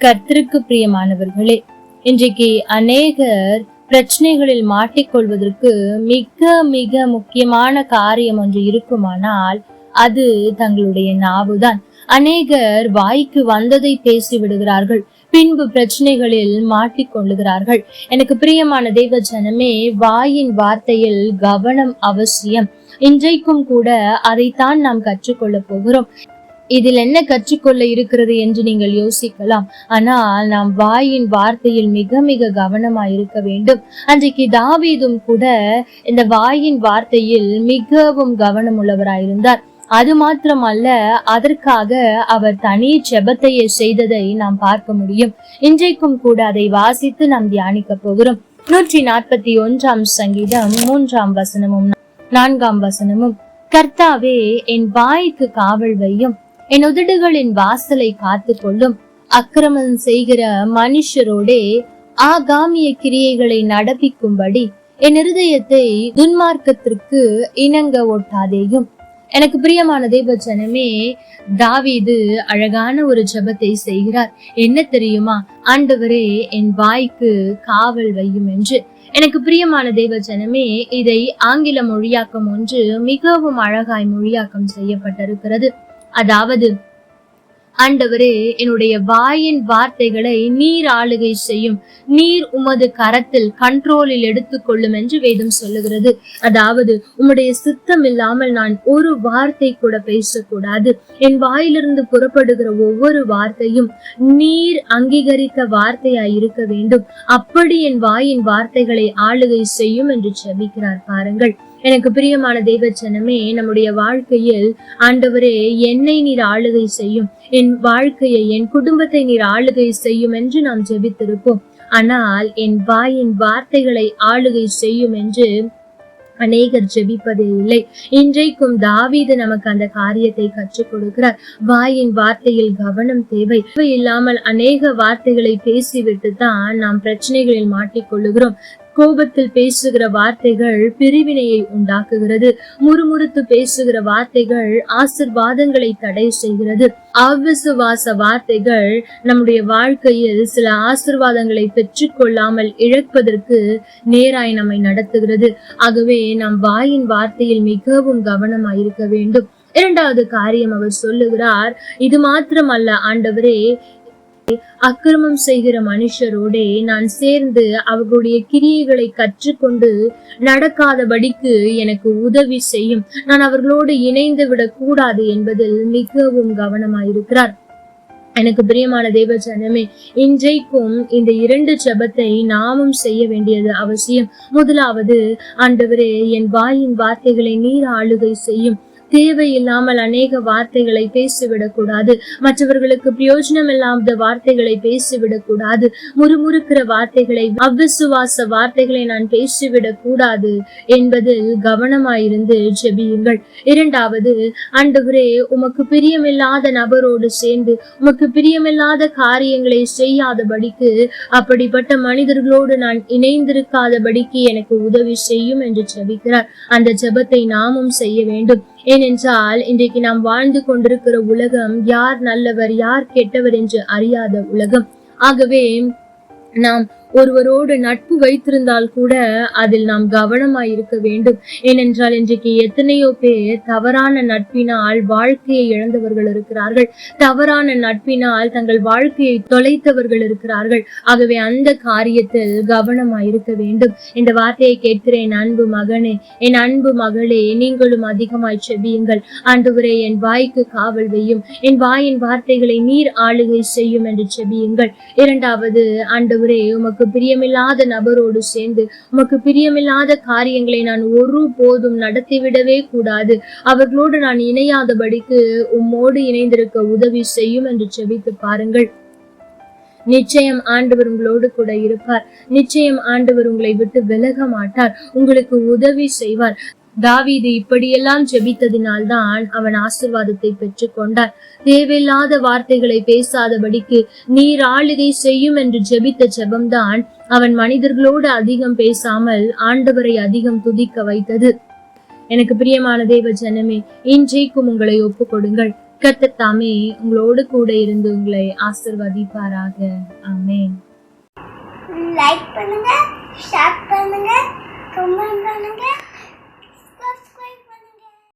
கர்த்தருக்கு பிரியமானவர்களே இன்றைக்கு அநேகர் பிரச்சனைகளில் மாட்டிக்கொள்வதற்கு மிக மிக முக்கியமான காரியம் ஒன்று இருக்குமானால் அது தங்களுடைய நாவுதான். அநேகர் வாய்க்கு வந்ததை பேசி விடுகிறார்கள் பின்பு பிரச்சனைகளில் மாட்டிக்கொள்ளுகிறார்கள் எனக்கு பிரியமான தெய்வ ஜனமே வாயின் வார்த்தையில் கவனம் அவசியம். இன்றைக்கும் கூட அதைத்தான் நாம் கற்றுக்கொள்ள போகிறோம். இதில் என்ன கற்றுக்கொள்ள இருக்கிறது என்று நீங்கள் யோசிக்கலாம். ஆனால் நாம் வாயின் வார்த்தையில் மிக மிக கவனமாய் இருக்க வேண்டும். அன்றைக்கு தாவீதும் கூட இந்த வாயின் வார்த்தையில் மிகவும் கவனம் உள்ளவராயிருந்தார் அது மாத்திரமல்ல அதற்காக அவர் தனி செபத்தையே செய்ததை நாம் பார்க்க முடியும். இன்றைக்கும் கூட அதை வாசித்து நாம் தியானிக்க போகிறோம். நூற்றி நாற்பத்தி ஒன்றாம் சங்கீதம் மூன்றாம் வசனமும் நான்காம் வசனமும் கர்த்தாவே என் வாய்க்கு காவல் வையும். என் உதடுகளின் வாசலை காத்து கொள்ளும் அக்கிரமம் செய்கிற மனுஷரோடே ஆகாமிய கிரியைகளை நடப்பிக்கும்படி என் இருதயத்தை துன்மார்க்கத்திற்கு இணங்க ஒட்டாதேயும். எனக்கு பிரியமான தேவச்சனமே தாவீது அழகான ஒரு ஜெபத்தை செய்கிறார். என்ன தெரியுமா? ஆண்டவரே என் வாய்க்கு காவல் வையும் என்று. எனக்கு பிரியமான தேவச்சனமே இதை ஆங்கில மொழியாக்கம் ஒன்று மிகவும் அழகாய் மொழியாக்கம் செய்யப்பட்டிருக்கிறது. அதாவது ஆண்டவரே என்னுடைய வாயின் வார்த்தைகளை நீர் ஆளுகை செய்யும் நீர் உமது கரத்தில் கண்ட்ரோலில் எடுத்துக்கொள்ளும் என்று வேதம் சொல்லுகிறது. அதாவது உம்முடைய சித்தம் இல்லாமல் நான் ஒரு வார்த்தை கூட பேசக்கூடாது. என் வாயிலிருந்து புறப்படுகிற ஒவ்வொரு வார்த்தையும் நீர் அங்கீகரித்த வார்த்தையாய் இருக்க வேண்டும். அப்படி என் வாயின் வார்த்தைகளை ஆளுகை செய்யும் என்று செபிக்கிறார் பாருங்கள். எனக்கு பிரியமான தெய்வச்சனமே நம்முடைய வாழ்க்கையில் ஆண்டவரே என்னை நீர் ஆளுகை செய்யும். என் வாழ்க்கையை என் குடும்பத்தை நீர் ஆளுகை செய்யும் என்று நாம் ஜெபித்திருப்போம். ஆனால் என் வாயின் வார்த்தைகளை ஆளுகை செய்யும் என்று அநேகர் ஜெபிப்பதே இல்லை. இன்றைக்கும் தாவீது நமக்கு அந்த காரியத்தை கற்றுக் கொடுக்கிறார். வாயின் வார்த்தையில் கவனம் தேவை. இல்லாமல் அநேக வார்த்தைகளை பேசிவிட்டு தான் நாம் பிரச்சனைகளில் மாட்டிக்கொள்ளுகிறோம். கோபத்தில் பேசுகிற வார்த்தைகள் பிரிவினையை உண்டாக்குகிறது. முறுமுறுத்து பேசுகிற வார்த்தைகள் ஆசிர்வாதங்களை தடை செய்கிறது. அவ்விசுவாச வார்த்தைகள் நம்முடைய வாழ்க்கையில் சில ஆசிர்வாதங்களை பெற்றுக்கொள்ளாமல் இழப்பதற்கு நேராய் நம்மை நடத்துகிறது. ஆகவே நம் வாயின் வார்த்தையில் மிகவும் கவனமாயிருக்க வேண்டும். இரண்டாவது காரியம் அவர் சொல்லுகிறார் இது மாத்திரமல்ல ஆண்டவரே அக்கிரமம் செய்கிற மனுஷரோடே நான் சேர்ந்து அவர்களுடைய கிரியைகளை கற்றுக்கொண்டு நடக்காதபடிக்கு எனக்கு உதவி செய்யும். நான் அவர்களோடு இணைந்து விடக்கூடாது என்பதில் மிகவும் கவனமாயிருக்கிறார். எனக்கு பிரியமான தேவ ஜனமே இன்றைக்கும் இந்த இரண்டு ஜபத்தை நாமும் செய்ய வேண்டியது அவசியம். முதலாவது ஆண்டவரே என் வாயின் வார்த்தைகளை நீர் ஆளுகை செய்யும். தேவையில்லாமல் அநேக வார்த்தைகளை பேசிவிடக் கூடாது மற்றவர்களுக்கு பிரயோஜனம் இல்லாத வார்த்தைகளை பேசிவிடக் கூடாது முறுமுறுக்கிற வார்த்தைகளை அவ்விசுவாச வார்த்தைகளை நான் பேசிவிடக் கூடாது என்பதில் கவனமாயிருந்து ஜெபியுங்கள். இரண்டாவது அண்டவரே உமக்கு பிரியமில்லாத நபரோடு சேர்ந்து உமக்கு பிரியமில்லாத காரியங்களை செய்யாதபடிக்கு அப்படிப்பட்ட மனிதர்களோடு நான் இணைந்திருக்காதபடிக்கு எனக்கு உதவி செய்யும் என்று ஜெபிக்கிறார். அந்த ஜெபத்தை நாமும் செய்ய வேண்டும். ஏனென்றால் இன்றைக்கு நாம் வாழ்ந்து கொண்டிருக்கிற உலகம் யார் நல்லவர் யார் கெட்டவர் என்று அறியாத உலகம். ஆகவே நாம் ஒருவரோடு நட்பு வைத்திருந்தால் கூட அதில் நாம் கவனமாய் இருக்க வேண்டும். ஏனென்றால் இன்றைக்கு எத்தனையோ பேர் தவறான நட்பினால் வாழ்க்கையை இழந்தவர்கள் இருக்கிறார்கள். தவறான நட்பினால் தங்கள் வாழ்க்கையை தொலைத்தவர்கள் இருக்கிறார்கள். ஆகவே அந்த காரியத்தில் கவனமாய் இருக்க வேண்டும். இந்த வார்த்தையை கேட்கிறேன் அன்பு மகனே. என் அன்பு மகளே நீங்களும் அதிகமாய் செபியுங்கள். ஆண்டவரே என் வாய்க்கு காவல் வையும் என் வாயின் வார்த்தைகளை நீர் ஆளுகை செய்யும் என்று செபியுங்கள். இரண்டாவது ஆண்டவரே உமக்கு உமக்கு பிரியமில்லாத நபரோடு சேர்ந்து உமக்கு பிரியமில்லாத காரியங்களை நான் ஒரு போதும் நடத்திவிடவே கூடாது. அவர்களோடு நான் இணையாதபடிக்கு உம்மோடு இணைந்திருக்க உதவி செய்யும் என்று செவித்து பாருங்கள். நிச்சயம் ஆண்டவர் உங்களோடு கூட இருப்பார். நிச்சயம் ஆண்டவர் உங்களை விட்டு விலக மாட்டார் உங்களுக்கு உதவி செய்வார். தாவீது இப்படியெல்லாம் ஜெபித்ததினால்தான் அவன் ஆசிர்வாதத்தை பெற்றுக்கொண்டார் தேவையில்லாத வார்த்தைகளை பேசாதபடிக்கு நீர் ஆளுகை செய்யும் என்று ஜெபித்த ஜெபம்தான் அவன் மனிதர்களோடு அதிகம் பேசாமல் ஆண்டவரை அதிகம் துதிக்க வைத்தது. எனக்கு பிரியமான தேவ ஜனமே இன்றைக்கும் உங்களை ஒப்புக் கொடுங்கள் கர்த்தர் தாமே உங்களோடு கூட இருந்து உங்களை ஆசிர்வதிப்பாராக. ஆமே லைக் பண்ணுங்க ஷேர்